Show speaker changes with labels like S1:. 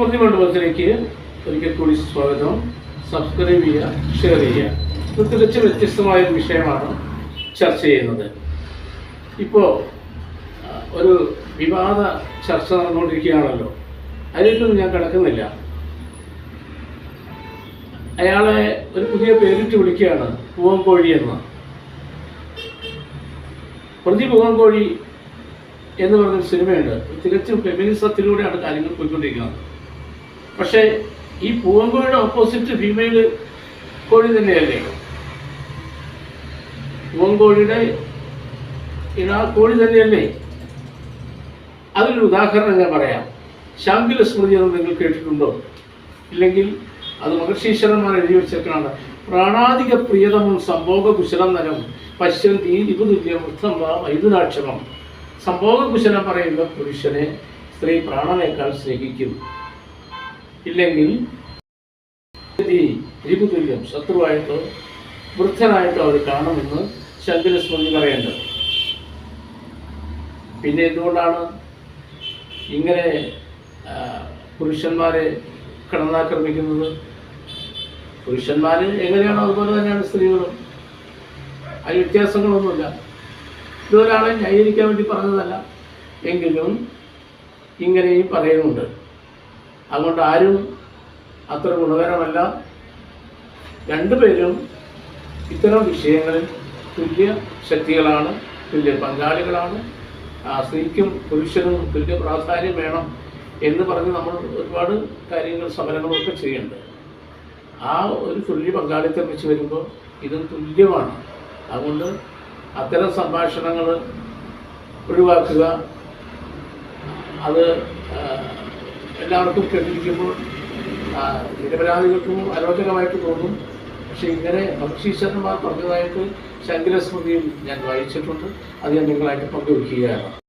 S1: സ്മൃതി മണ്ഡപത്തിലേക്ക് ഒരിക്കൽ കൂടി സ്വാഗതം. സബ്സ്ക്രൈബ് ചെയ്യുക ഷെയർ ചെയ്യുക. തികച്ചും വ്യത്യസ്തമായ ഒരു വിഷയമാണ് ചർച്ച ചെയ്യുന്നത്. ഇപ്പോൾ ഒരു വിവാദ ചർച്ച നടന്നുകൊണ്ടിരിക്കുകയാണല്ലോ. അതിലേക്കൊന്നും ഞാൻ കിടക്കുന്നില്ല. അയാളെ ഒരു പുതിയ പേരിട്ട് വിളിക്കുകയാണ് പൂവൻകോഴി എന്ന്. പ്രതി പൂവൻകോഴി എന്ന് പറഞ്ഞൊരു സിനിമയുണ്ട്. തികച്ചും ഫെമിനിസത്തിലൂടെയാണ് കാര്യങ്ങൾ പോയിക്കൊണ്ടിരിക്കുന്നത്. പക്ഷേ ഈ പൂവൻകോഴിയുടെ ഓപ്പോസിറ്റ് ഫീമെയിൽ കോഴി തന്നെയല്ലേ? പൂവങ്കോഴിയുടെ ഇണ കോഴി തന്നെയല്ലേ? അതിനൊരു ഉദാഹരണം ഞാൻ പറയാം. ശാങ്കില സ്മൃതി എന്ന് നിങ്ങൾ കേട്ടിട്ടുണ്ടോ? ഇല്ലെങ്കിൽ അത് മഹർഷീശ്വരന്മാർ എഴുതി വെച്ചിട്ടാണ് പ്രാണാധിക പ്രിയതമം സംഭോഗ കുശലം നരം പശ്യന്തി ഇതുതുല്യ വൃദ്ധം വാ വൈദ്യുതാക്ഷമം. സംഭോഗ കുശലം പറയുന്ന പുരുഷനെ സ്ത്രീ പ്രാണനേക്കാൾ സ്നേഹിക്കും. ഇല്ലെങ്കിൽ രിപുതുല്യം ശത്രുവായിട്ടോ വൃദ്ധനായിട്ടോ അവർ കാണുമെന്ന് ശങ്കരസ്മൃതി പറയേണ്ടത്. പിന്നെ എന്തുകൊണ്ടാണ് ഇങ്ങനെ പുരുഷന്മാരെ കടന്നാക്രമിക്കുന്നത്? പുരുഷന്മാർ എങ്ങനെയാണോ അതുപോലെ തന്നെയാണ് സ്ത്രീകളും. അതിൽ വ്യത്യാസങ്ങളൊന്നുമില്ല. ഇതൊരാളെ ന്യായീകരിക്കാൻ വേണ്ടി പറഞ്ഞതല്ല. എങ്കിലും ഇങ്ങനെയും പറയുന്നുണ്ട്. അതുകൊണ്ട് ആരും അത്ര ഗുണകരമല്ല. രണ്ടുപേരും ഇത്തരം വിഷയങ്ങളിൽ തുല്യ ശക്തികളാണ് തുല്യ പങ്കാളികളാണ്. സ്ത്രീക്കും പുരുഷനും തുല്യ പ്രാധാന്യം വേണം എന്ന് പറഞ്ഞ് നമ്മൾ ഒരുപാട് കാര്യങ്ങൾ സമരങ്ങളൊക്കെ ചെയ്യുന്നുണ്ട് ആ ഒരു തുല്യ പങ്കാളിത്തം വെച്ച് വരുമ്പോൾ ഇതും തുല്യമാണ്. അതുകൊണ്ട് അത്തരം സംഭാഷണങ്ങൾ ഒഴിവാക്കുക. അത് എല്ലാവർക്കും കേട്ടിരിക്കുമ്പോൾ നിരപരാധികൾക്കും അരോചകമായിട്ട് തോന്നും. പക്ഷെ ഇങ്ങനെ ഭക്ഷീശ്വരന്മാർ പറഞ്ഞതായിട്ട് ശങ്കരസ്മൃതിയിൽ ഞാൻ വായിച്ചിട്ടുണ്ട്. അത് ഞാൻ നിങ്ങളായിട്ട് പങ്കുവയ്ക്കുകയാണ്